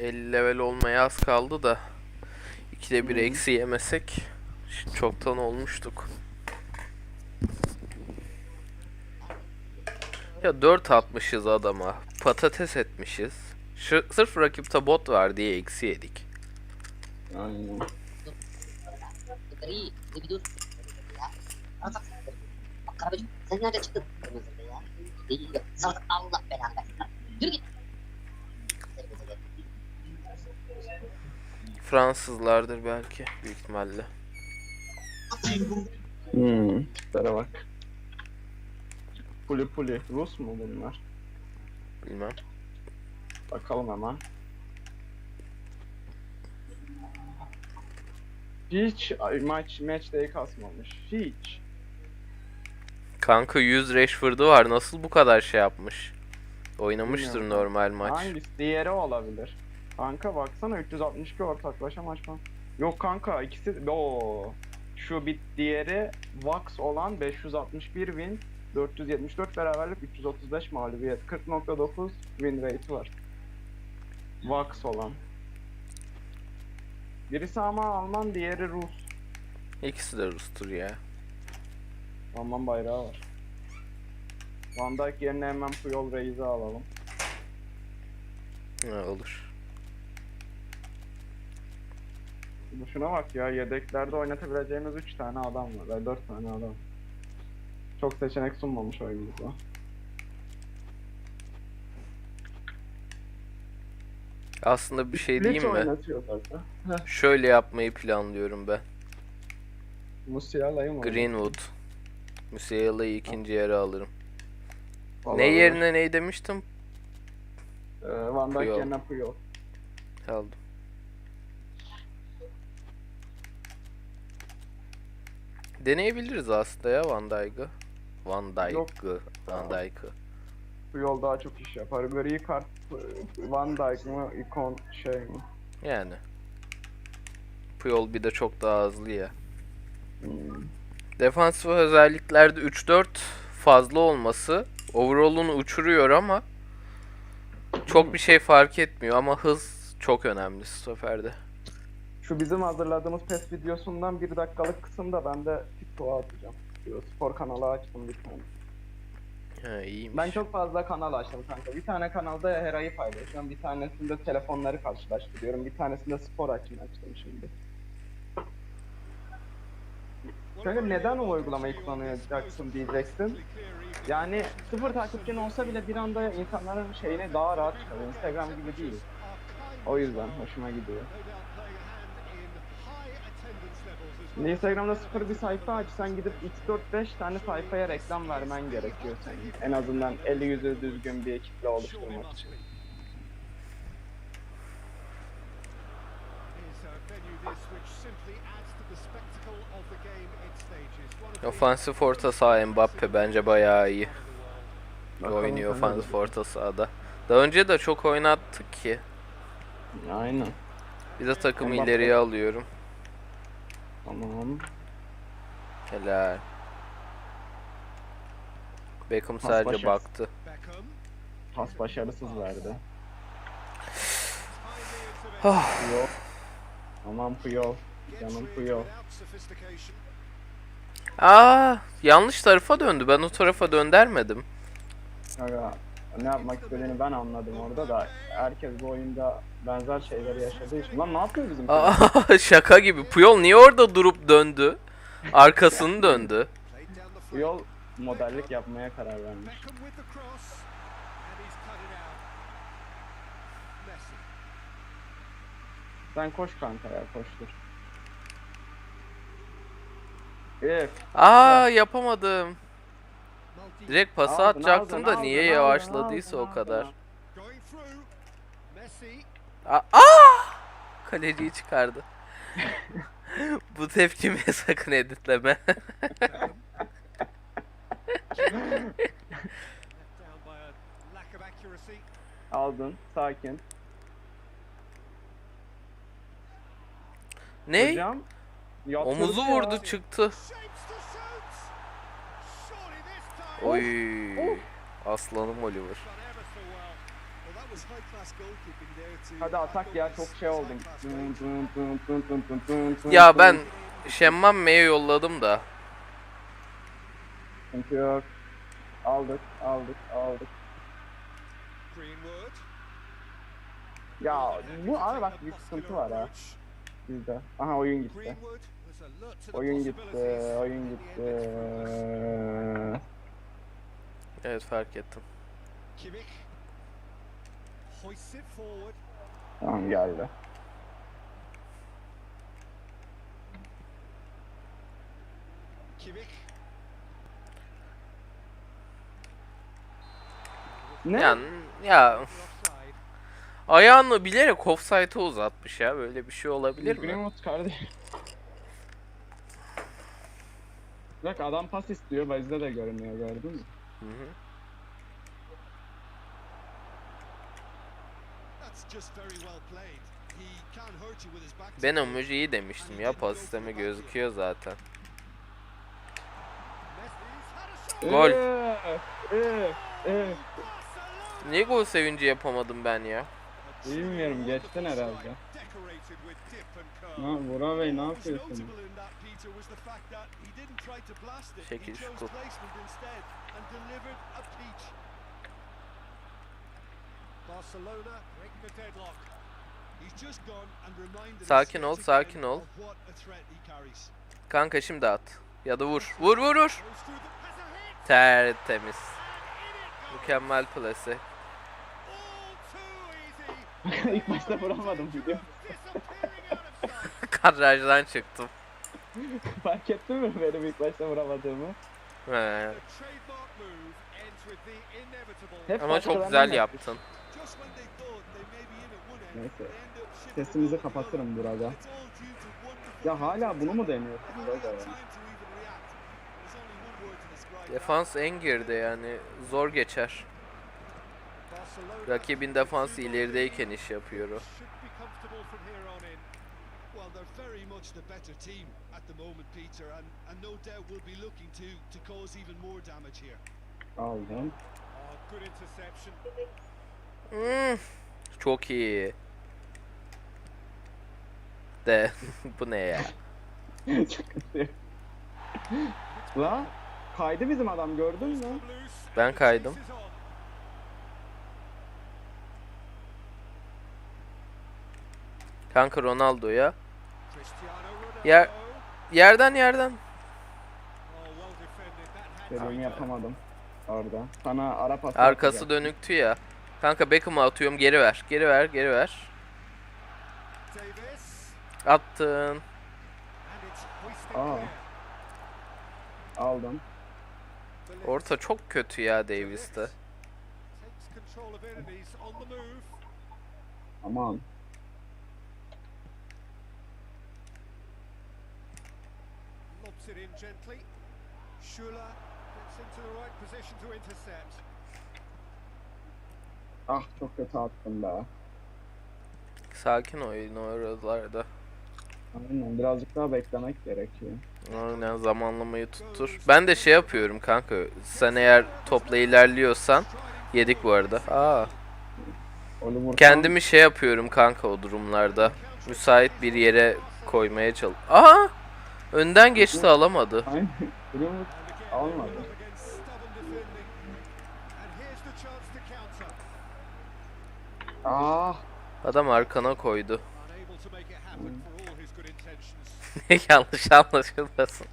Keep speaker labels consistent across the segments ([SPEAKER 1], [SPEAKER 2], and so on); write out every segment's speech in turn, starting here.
[SPEAKER 1] 50 level olmaya az kaldı da. İkide bir
[SPEAKER 2] Hı hı.
[SPEAKER 1] eksi yemesek çoktan olmuştuk. Ya 4 atmışız adama. Patates etmişiz. Şu, sırf rakipte bot var diye eksi yedik.
[SPEAKER 2] Aynen.
[SPEAKER 3] Sen nerede çıktın? Değil Allah belanı versin. Yürü git.
[SPEAKER 1] Fransızlardır belki büyük ihtimalle.
[SPEAKER 2] Hmm. Tiplere bak. Puli puli. Rus mu bunlar?
[SPEAKER 1] Bilmem.
[SPEAKER 2] Bakalım hemen. Hiç ay, maç match day kasmamış. Hiç.
[SPEAKER 1] Kanka 100 Rashford'u var. Nasıl bu kadar şey yapmış? Oynamıştır
[SPEAKER 2] Bilmiyorum.
[SPEAKER 1] normal maç.
[SPEAKER 2] Hangisi? Diğeri olabilir. Kanka baksana 362 ortaklaşa maç falan. Yok kanka ikisi o şu bir diğeri Vax olan 561 win 474 beraberlik 335 mağlubiyet 40.9 win rate'i var. Vax olan. Birisi ama Alman diğeri Rus.
[SPEAKER 1] İkisi de Rus'tur ya.
[SPEAKER 2] Alman bayrağı var. Van Dijk yerine hemen Puyol Reis'i alalım.
[SPEAKER 1] Ha, olur.
[SPEAKER 2] Bu Şuna bak ya yedeklerde oynatabileceğimiz 3 tane adam var. Ve 4 tane adam. Çok seçenek sunmamış oyun bize.
[SPEAKER 1] Aslında bir şey diyeyim mi?
[SPEAKER 2] oynatıyor zaten.
[SPEAKER 1] Şöyle yapmayı planlıyorum ben.
[SPEAKER 2] Musiala'yı mı?
[SPEAKER 1] Greenwood. Musiala'yı ikinci yere alırım.
[SPEAKER 2] Vallahi
[SPEAKER 1] Ne yerine ne demiştim?
[SPEAKER 2] Ee, Van Dijk
[SPEAKER 1] Puyol.
[SPEAKER 2] yerine Puyol.
[SPEAKER 1] Aldım. Deneyebiliriz aslında ya Van Dijk'ı. Van. Dijk'ı. Van Dijk'ı.
[SPEAKER 2] Puyol daha çok iş yapar. Gri kart Van Dijk mı? ikon şey mi?
[SPEAKER 1] Yani. Puyol bir de çok daha hızlı ya.
[SPEAKER 2] Hmm.
[SPEAKER 1] Defansif özelliklerde 3-4 fazla olması overall'unu uçuruyor ama çok bir şey fark etmiyor ama hız çok önemli stoperde.
[SPEAKER 2] Şu bizim hazırladığımız PES videosundan bir dakikalık kısımda ben de TikTok'a atacağım. Diyor, Spor kanalı açtım bir tane.
[SPEAKER 1] Ha, iyiymiş.
[SPEAKER 2] Ben çok fazla kanal açtım kanka. Bir tane kanalda her ayı paylaşıyorum. Bir tanesinde telefonları karşılaştırıyorum. Bir tanesinde spor açmayı açtım şimdi. Kanka neden o uygulamayı kullanacaksın diyeceksin. Yani sıfır takipçin olsa bile bir anda insanların şeyine daha rahat çıkıyor. Instagram gibi değil. O yüzden hoşuma gidiyor. Şimdi Instagram'da sıfır bir sayfa açsan gidip 3-4-5 tane sayfaya reklam vermen gerekiyor senin. En azından 50 yüzü düzgün bir kitle oluşturmak için.
[SPEAKER 1] Ofansif orta saha Mbappe bence bayağı iyi.
[SPEAKER 2] Bakalım
[SPEAKER 1] oynuyor ofansif orta sahada. Daha önce de çok oynattık ki.
[SPEAKER 2] Aynen.
[SPEAKER 1] Bir de takım
[SPEAKER 2] Mbappe.
[SPEAKER 1] ileriye alıyorum.
[SPEAKER 2] Tamam.
[SPEAKER 1] Helal. Beckham
[SPEAKER 2] Pas
[SPEAKER 1] sadece
[SPEAKER 2] başarısı.
[SPEAKER 1] baktı.
[SPEAKER 2] Pas başarısız verdi.
[SPEAKER 1] Ah.
[SPEAKER 2] Puyol. Aman Puyol. Canım Puyol.
[SPEAKER 1] Aa, yanlış tarafa döndü. Ben o tarafa döndermedim.
[SPEAKER 2] Aga, ne yapmak istediğini ben anladım orada da herkes bu oyunda benzer şeyleri yaşadığı için. Lan ne yapıyor bizim?
[SPEAKER 1] Aa, şaka gibi. Puyol niye orada durup döndü? Arkasını döndü.
[SPEAKER 2] Puyol modellik yapmaya karar vermiş. Sen koş kanka ya koştur. If.
[SPEAKER 1] Aa, yapamadım. Direkt pası
[SPEAKER 2] Aldın,
[SPEAKER 1] atacaktım
[SPEAKER 2] aldın,
[SPEAKER 1] da niye
[SPEAKER 2] aldın,
[SPEAKER 1] yavaşladıysa
[SPEAKER 2] aldın,
[SPEAKER 1] o kadar.
[SPEAKER 2] aldın.
[SPEAKER 1] Aa, aa! Kaleciyi çıkardı. Bu tepkimi sakın editleme.
[SPEAKER 2] Aldın. Sakin.
[SPEAKER 1] ne?
[SPEAKER 2] Hocam.
[SPEAKER 1] Omuzu
[SPEAKER 2] ya.
[SPEAKER 1] vurdu çıktı. Oy. Aslanım Oliver.
[SPEAKER 2] Hadi atak ya çok şey dın
[SPEAKER 1] Ya ben Şemmamme'ye yolladım da.
[SPEAKER 2] Sıkıntı yok. Aldık, aldık, aldık. Ya bu abi bak bir sıkıntı var ha bizde. Aha oyun gitti. Oyun gitti, oyun gitti.
[SPEAKER 1] Evet fark ettim.
[SPEAKER 4] Kimmich hoists it forward.
[SPEAKER 2] Tamam geldi.
[SPEAKER 4] Kimmich
[SPEAKER 2] Ne?
[SPEAKER 1] Yani ya ayağını bilerek offside'a uzatmış ya. Böyle bir şey olabilir mi?
[SPEAKER 2] Greenwood kardeşim. Bak adam pas istiyor, bizde de görünüyor gördün mü?
[SPEAKER 1] Hı hı. Ben
[SPEAKER 4] goal.
[SPEAKER 1] emojiyi demiştim ya pas sistemi gözüküyor zaten. Gol.
[SPEAKER 2] Ee, ee, ee.
[SPEAKER 1] Niye gol sevinci yapamadım ben ya?
[SPEAKER 2] Bilmiyorum, geçtin herhalde. Ha, Bora Bey ne yapıyorsun?
[SPEAKER 4] notable in that, Peter, was the fact that he didn't try to blast it.
[SPEAKER 1] Şekil
[SPEAKER 4] he chose
[SPEAKER 1] şukul.
[SPEAKER 4] placement instead and delivered a peach. Barcelona breaking the deadlock. He's just gone and reminded us
[SPEAKER 1] Sakin ol, sakin ol. Kanka şimdi at. Ya da vur. Vur vur vur. Tertemiz. Mükemmel plase.
[SPEAKER 2] İlk başta vuramadım biliyor musun?
[SPEAKER 1] Kadrajdan çıktım.
[SPEAKER 2] Fark ettin mi benim ilk başta vuramadığımı?
[SPEAKER 1] He.
[SPEAKER 2] Hep
[SPEAKER 1] Ama çok güzel yaptın.
[SPEAKER 2] Neyse. Sesimizi kapatırım burada. Ya hala bunu mu
[SPEAKER 4] that.
[SPEAKER 1] Defans en geride yani zor geçer. Rakibin defansı ilerideyken iş yapıyor o.
[SPEAKER 4] should be comfortable from here on in. Well, they're very much the better team at the moment, Peter, and, and no doubt will be looking to, to cause even more damage here.
[SPEAKER 2] Aldım.
[SPEAKER 4] Oh, good interception.
[SPEAKER 1] Çok iyi. De bu ne ya?
[SPEAKER 2] La kaydı bizim adam gördün mü?
[SPEAKER 1] Ben kaydım. Kanka Ronaldo'ya. Ya- Yerden yerden.
[SPEAKER 4] Well defended. That had to
[SPEAKER 2] Dediğimi
[SPEAKER 4] be done.
[SPEAKER 2] yapamadım. Orada. Sana ara pas
[SPEAKER 1] Arkası dönüktü ya. Kanka Beckham'ı atıyorum geri ver. Geri ver geri ver. Attın.
[SPEAKER 2] Aa. Aldım.
[SPEAKER 1] Orta çok kötü ya Davis'te.
[SPEAKER 4] takes control of it and he's on the move.
[SPEAKER 2] Aman.
[SPEAKER 4] Lobs it in gently. Schuler gets into the right position to intercept.
[SPEAKER 2] Ah çok kötü attım be.
[SPEAKER 1] Sakin oyun oralarda.
[SPEAKER 2] Aynen birazcık daha beklemek gerekiyor.
[SPEAKER 1] Aynen zamanlamayı tuttur. Ben de şey yapıyorum kanka. Sen eğer topla ilerliyorsan yedik bu arada. Aa, kendimi şey yapıyorum kanka o durumlarda. Müsait bir yere koymaya çalış. Aa! Önden geçti alamadı.
[SPEAKER 2] Aynen. Greenwood Almadı. Ah
[SPEAKER 1] Adam arkana koydu.
[SPEAKER 4] İntentions.
[SPEAKER 1] Yanlış anlaşılmasın.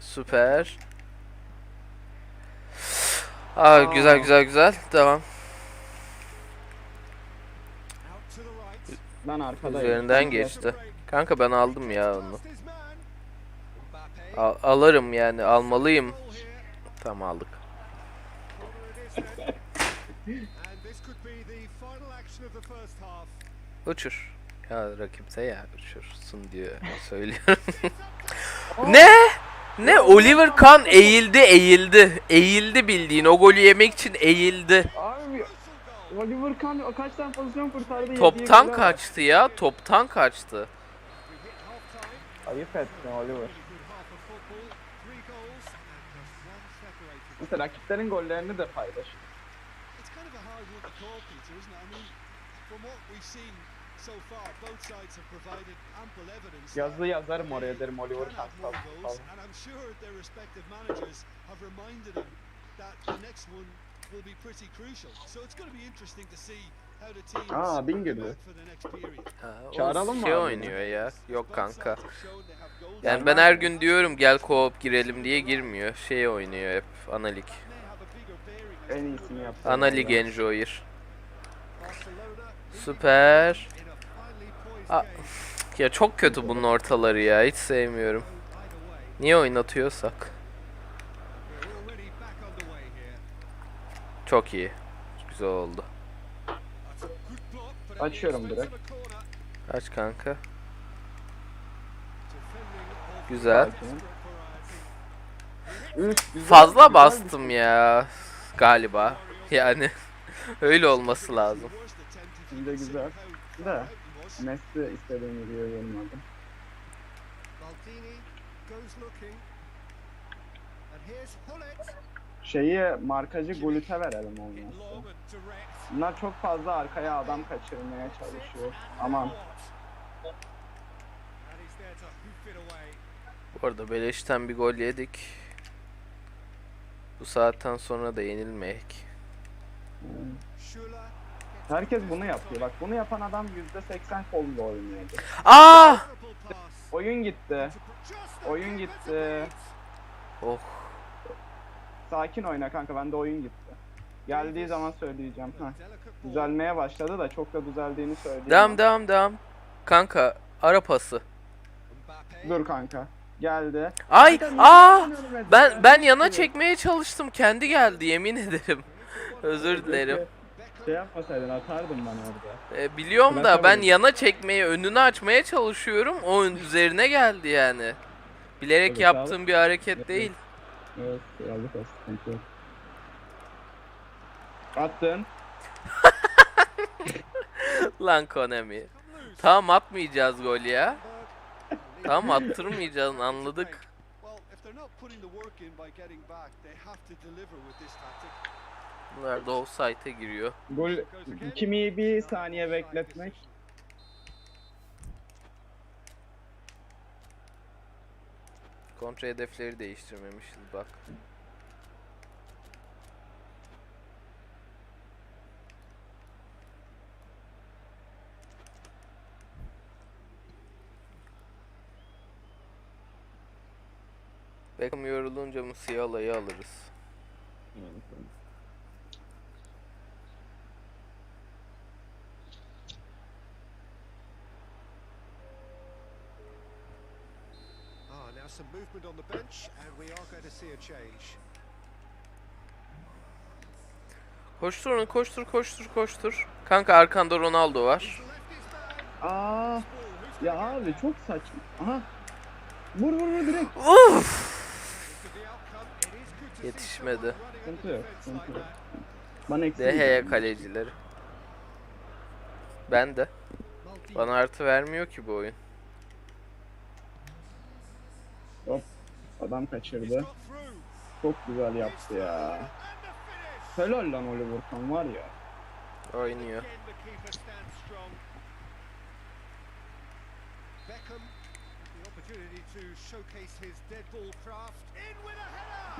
[SPEAKER 1] Süper. Aa, güzel güzel güzel. Devam.
[SPEAKER 4] Out to the
[SPEAKER 2] ben arkadayım.
[SPEAKER 1] Üzerinden geçti. Kanka ben aldım ya onu. Al- alırım yani almalıyım. Tam aldık. Uçur. Ya rakipse ya uçursun diyor söylüyorum. ne? Ne? Oliver Kahn eğildi eğildi. Eğildi bildiğin o golü yemek için eğildi.
[SPEAKER 2] Abi Oliver Kahn kaç tane pozisyon kurtardı?
[SPEAKER 1] Toptan kaçtı ya. Toptan kaçtı.
[SPEAKER 2] Ayıp ettin Oliver. Mesela rakiplerin gollerini de paylaş. Yazı yazarım oraya derim Oliver Kahn
[SPEAKER 4] goals,
[SPEAKER 2] falan.
[SPEAKER 4] and I'm sure their respective managers have reminded them that the next one will be pretty crucial. So it's going to be interesting to see how the teams
[SPEAKER 2] Aa, bin
[SPEAKER 4] come
[SPEAKER 2] girdi.
[SPEAKER 4] out for the next period.
[SPEAKER 1] Ha, o
[SPEAKER 2] Çağıralım mı
[SPEAKER 1] şey
[SPEAKER 2] abi?
[SPEAKER 1] oynuyor ya. Yok kanka. Yani
[SPEAKER 4] in
[SPEAKER 1] ben her gün diyorum gel co-op girelim diye girmiyor. Şey oynuyor hep ana lig.
[SPEAKER 4] May have a bigger bearing as
[SPEAKER 2] En iyisini yaptı.
[SPEAKER 1] Ana
[SPEAKER 2] vallahi.
[SPEAKER 1] lig enjoyer. Süper. Aa. Ya çok kötü bunun ortaları ya. Hiç sevmiyorum. Niye oynatıyorsak? Çok iyi. Güzel oldu.
[SPEAKER 2] Açıyorum direkt.
[SPEAKER 1] Aç kanka. Güzel.
[SPEAKER 2] Üf,
[SPEAKER 1] Fazla
[SPEAKER 2] güzel
[SPEAKER 1] bastım ya. Galiba. Yani öyle olması lazım.
[SPEAKER 2] Şimdi güzel.
[SPEAKER 4] was.
[SPEAKER 2] Messi istediğim gibi yorumladım.
[SPEAKER 4] Maldini goes looking. And here's Hullet.
[SPEAKER 2] Şeyi markacı Gulit'e verelim olmazsa. Bunlar çok fazla arkaya adam kaçırmaya çalışıyor. Aman.
[SPEAKER 1] Bu arada beleşten bir gol yedik. Bu saatten sonra da yenilmeyek.
[SPEAKER 4] Schuller.
[SPEAKER 2] Herkes bunu yapıyor. Bak bunu yapan adam %80 kolla oynuyordu.
[SPEAKER 1] Aa!
[SPEAKER 2] Oyun gitti. Oyun gitti.
[SPEAKER 1] Oh.
[SPEAKER 2] Sakin oyna kanka bende oyun gitti. Geldiği zaman söyleyeceğim. Heh. Düzelmeye başladı da çok da düzeldiğini söyleyeyim.
[SPEAKER 1] Devam devam devam. Kanka ara pası.
[SPEAKER 2] Dur kanka. Geldi.
[SPEAKER 1] Ay! Aa! Ben ben yana çekmeye çalıştım. Kendi geldi yemin ederim. Özür dilerim.
[SPEAKER 2] Şey yapmasaydın atardım ben orada.
[SPEAKER 1] E, biliyorum da
[SPEAKER 2] Bırak
[SPEAKER 1] ben
[SPEAKER 2] abi.
[SPEAKER 1] yana çekmeye, önünü açmaya çalışıyorum. O üzerine geldi yani. Bilerek
[SPEAKER 2] Evet,
[SPEAKER 1] yaptığım bir hareket değil.
[SPEAKER 2] Evet, aldık yok. Attın.
[SPEAKER 1] Lan Konami. Tamam atmayacağız gol ya. Tamam attırmayacağız anladık. Bunlar da offside'e giriyor.
[SPEAKER 2] Gol kimi bir saniye bekletmek.
[SPEAKER 1] Kontra hedefleri değiştirmemişiz bak. Beckham yorulunca Musiala'yı alırız.
[SPEAKER 4] Ah, now some movement on the bench, and we are going to see a change.
[SPEAKER 1] Koştur onu koştur koştur koştur. Kanka arkanda Ronaldo var.
[SPEAKER 2] Aa, ya abi çok saçma. Aha. Vur vur vur direkt.
[SPEAKER 1] Uf! Yetişmedi.
[SPEAKER 2] Sıkıntı yok, sıkıntı yok. Bana.
[SPEAKER 1] Deheye kalecileri. Ben de. Bana artı vermiyor ki bu oyun.
[SPEAKER 2] Adam kaçırdı. Çok güzel yaptı ya. Helal lan Oliver Kahn var ya.
[SPEAKER 1] Oynuyor.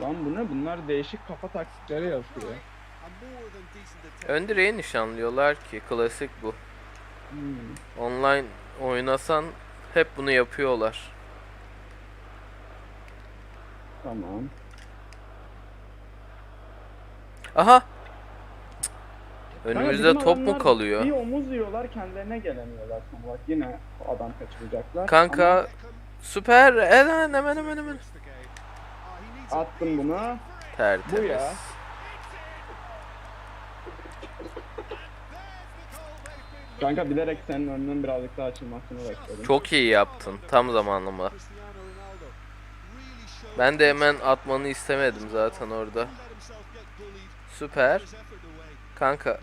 [SPEAKER 2] Lan bu ne? Bunlar değişik kafa taktikleri yapıyor.
[SPEAKER 1] Ön direği nişanlıyorlar ki klasik bu.
[SPEAKER 2] Hmm.
[SPEAKER 1] Online oynasan hep bunu yapıyorlar.
[SPEAKER 2] Tamam.
[SPEAKER 1] Aha!
[SPEAKER 2] Kanka
[SPEAKER 1] Önümüzde top mu kalıyor?
[SPEAKER 2] Bir omuz yiyorlar kendilerine gelemiyorlar sonra bak yine adam kaçıracaklar.
[SPEAKER 1] Kanka
[SPEAKER 4] Beckham
[SPEAKER 1] süper. Hemen hemen hemen hemen.
[SPEAKER 2] Ama attım bunu.
[SPEAKER 1] Tertemiz.
[SPEAKER 2] Bu ya. Kanka bilerek senin önünün birazcık daha açılmasını bekledim.
[SPEAKER 1] Çok iyi yaptın. Tam zamanlama. Ben de hemen atmanı istemedim zaten orada. Süper. Kanka.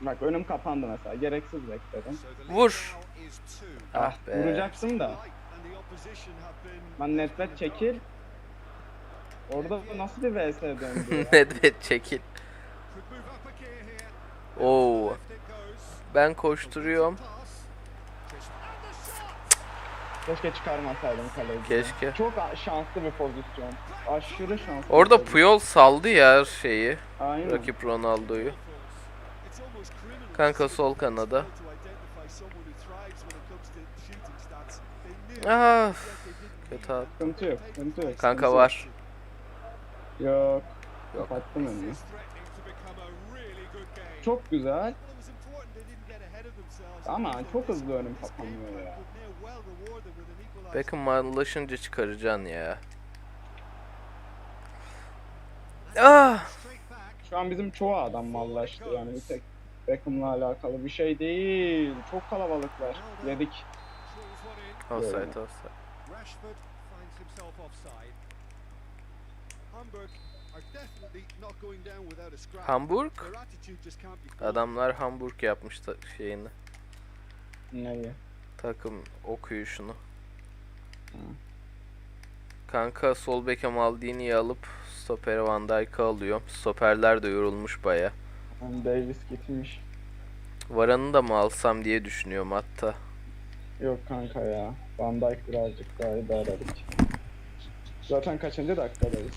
[SPEAKER 2] Bak önüm kapandı mesela. Gereksiz bekledim.
[SPEAKER 1] Vur.
[SPEAKER 4] two.
[SPEAKER 1] Ah be.
[SPEAKER 2] Vuracaksın da. Ben netlet çekil. Orada nasıl bir VS döndü ya?
[SPEAKER 1] Nedved çekil. Oo. Ben koşturuyorum.
[SPEAKER 4] Pass. Chris- And the shot.
[SPEAKER 2] Keşke çıkarmasaydım kaleyi.
[SPEAKER 1] Keşke.
[SPEAKER 2] Çok şanslı bir pozisyon. Aşırı şanslı.
[SPEAKER 1] Orada. Puyol saldı ya şeyi.
[SPEAKER 2] Aynen.
[SPEAKER 1] Rakip Ronaldo'yu. Kanka sol kanada. Ah,
[SPEAKER 4] didn't
[SPEAKER 1] kötü.
[SPEAKER 2] Sıkıntı yok, sıkıntı yok.
[SPEAKER 1] Kanka
[SPEAKER 2] sıkıntı
[SPEAKER 1] var.
[SPEAKER 2] Yok.
[SPEAKER 1] Yok.
[SPEAKER 2] Kapattım önünü.
[SPEAKER 4] This is
[SPEAKER 2] Ama çok hızlı önüm kapanıyor ya.
[SPEAKER 1] Beckham anlaşınca çıkaracaksın ya. Ah.
[SPEAKER 2] Şu an bizim çoğu adam mallaştı yani bir tek Beckham'la alakalı bir şey değil. Çok kalabalıklar. Yedik.
[SPEAKER 1] Offside offside.
[SPEAKER 4] Rashford finds himself offside. Hamburg.
[SPEAKER 1] Hamburg? Adamlar Hamburg yapmış da şeyini.
[SPEAKER 2] Neyi?
[SPEAKER 1] Takım okuyuşunu.
[SPEAKER 2] Hı.
[SPEAKER 1] Kanka sol beke Maldini'yi alıp stopere Van Dijk'ı alıyorum. Stoperler de yorulmuş baya.
[SPEAKER 2] Davis gitmiş.
[SPEAKER 1] Varan'ı da mı alsam diye düşünüyorum hatta.
[SPEAKER 2] Yok kanka ya. Van Dijk birazcık daha idare edik. Zaten kaçıncı dakikadayız?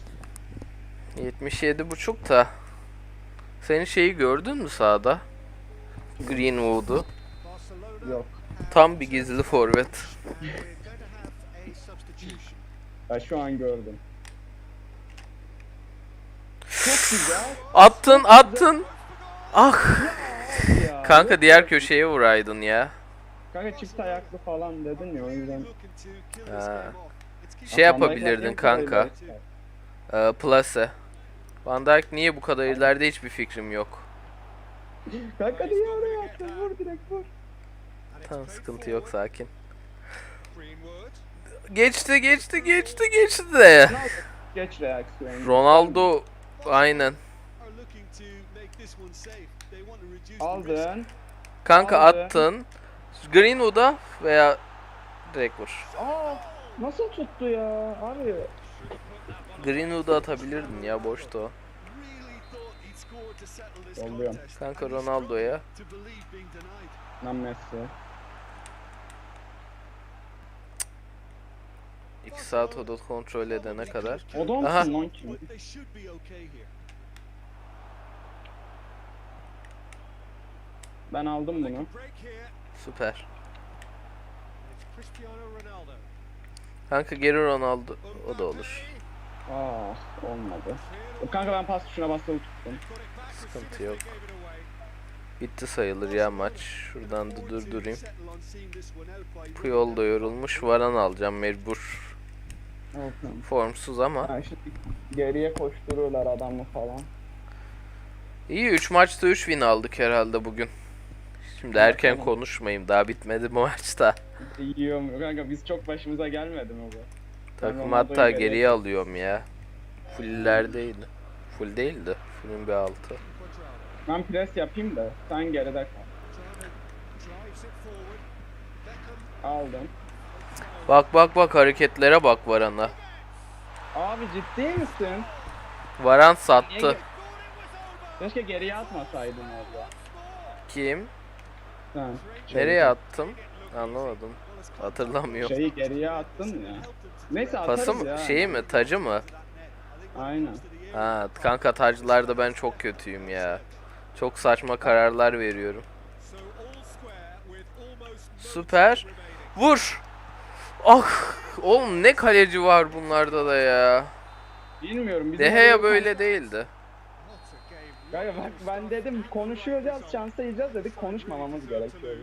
[SPEAKER 1] 77 buçuk da. Senin şeyi gördün mü sahada? Greenwood'u.
[SPEAKER 2] Yok.
[SPEAKER 1] Tam bir gizli forvet.
[SPEAKER 2] Ben şu an gördüm. Çok güzel.
[SPEAKER 1] Attın attın. Ah.
[SPEAKER 2] Ya,
[SPEAKER 1] Kanka diğer köşeye vuraydın ya.
[SPEAKER 2] Kanka çift ayaklı falan dedin ya o yüzden.
[SPEAKER 1] Ha. Şey yapabilirdin kanka.
[SPEAKER 2] ileride.
[SPEAKER 1] Ee, Plase. Van Dijk niye bu kadar ileride hiçbir fikrim yok.
[SPEAKER 2] Kanka niye oraya attın? Vur direkt vur.
[SPEAKER 1] Tamam sıkıntı yok sakin. Geçti geçti geçti geçti de.
[SPEAKER 2] Geç reaksiyon.
[SPEAKER 1] Ronaldo aynen.
[SPEAKER 2] Aldın.
[SPEAKER 1] Kanka
[SPEAKER 2] Aldı.
[SPEAKER 1] attın. Greenwood'a veya direkt vur.
[SPEAKER 2] Aa nasıl tuttu ya abi?
[SPEAKER 1] Greenwood'a atabilirdin ya boştu o.
[SPEAKER 2] Yolluyorum.
[SPEAKER 1] Kanka Ronaldo'ya.
[SPEAKER 2] Lan Messi.
[SPEAKER 1] 2 saat oda kontrol edene kadar.
[SPEAKER 2] O da
[SPEAKER 1] Aha.
[SPEAKER 2] mısın lan kim? Ben aldım bunu.
[SPEAKER 1] Süper. Kanka geri Ronaldo o da olur.
[SPEAKER 2] Aa olmadı. Kanka ben pas tuşuna basılı tuttum.
[SPEAKER 1] Sıkıntı yok. Bitti sayılır ya maç. Şuradan da durdurayım. Puyol da yorulmuş. Varan alacağım mecbur.
[SPEAKER 2] Olsun.
[SPEAKER 1] Formsuz ama.
[SPEAKER 2] Ha şimdi geriye koşturuyorlar adamı falan.
[SPEAKER 1] İyi 3 maçta 3 win aldık herhalde bugün. Şimdi erken
[SPEAKER 2] Bakalım.
[SPEAKER 1] konuşmayayım. Daha bitmedi bu maçta.
[SPEAKER 2] Yiyor mu? Kanka biz çok başımıza gelmedi mi bu?
[SPEAKER 1] Takım hatta
[SPEAKER 2] geriye-
[SPEAKER 1] alıyorum ya. Fullerdeydi. Full değildi. Full'ün bir altı.
[SPEAKER 2] Ben pres yapayım da sen geride kal. Aldım.
[SPEAKER 1] Bak bak bak hareketlere bak Varan'a.
[SPEAKER 2] Abi ciddi misin?
[SPEAKER 1] Varan
[SPEAKER 2] Niye
[SPEAKER 1] sattı.
[SPEAKER 2] ge- Keşke geriye atmasaydın orada.
[SPEAKER 1] Kim?
[SPEAKER 2] Sen.
[SPEAKER 1] Nereye attım? Anlamadım. Hatırlamıyorum.
[SPEAKER 2] Şeyi geriye attın ya. Neyse atarız
[SPEAKER 1] Pası
[SPEAKER 2] ya.
[SPEAKER 1] mı? Şeyi mi? Tacı mı?
[SPEAKER 2] Aynen.
[SPEAKER 1] Ha, kanka taclarda ben çok kötüyüm ya. Çok saçma kararlar veriyorum. Süper. Vur! Ah! Oğlum ne kaleci var bunlarda da ya.
[SPEAKER 2] Bilmiyorum. orada-
[SPEAKER 1] böyle değildi.
[SPEAKER 4] What a game.
[SPEAKER 2] Kanka bak ben dedim konuşuyacağız şansa yiyeceğiz dedik konuşmamamız gerekiyor.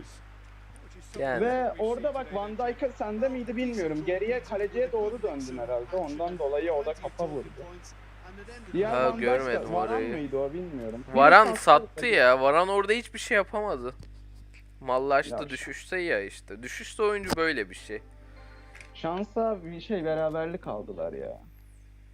[SPEAKER 1] Yani
[SPEAKER 2] Ve orada bak Van Dijk'a sende miydi bilmiyorum. Geriye kaleciye doğru döndün herhalde. Ondan dolayı o da kafa vurdu. Diğer
[SPEAKER 1] Ha,
[SPEAKER 2] Van Dijk de-
[SPEAKER 1] görmedim
[SPEAKER 2] Varan
[SPEAKER 1] orayı.
[SPEAKER 2] mıydı o bilmiyorum.
[SPEAKER 1] Varan sattı ya. Varan orada hiçbir şey yapamadı. Mallaştı
[SPEAKER 2] Ya.
[SPEAKER 1] düşüşte ya işte. Düşüşte oyuncu böyle bir şey.
[SPEAKER 2] Şansa bir şey beraberlik aldılar ya.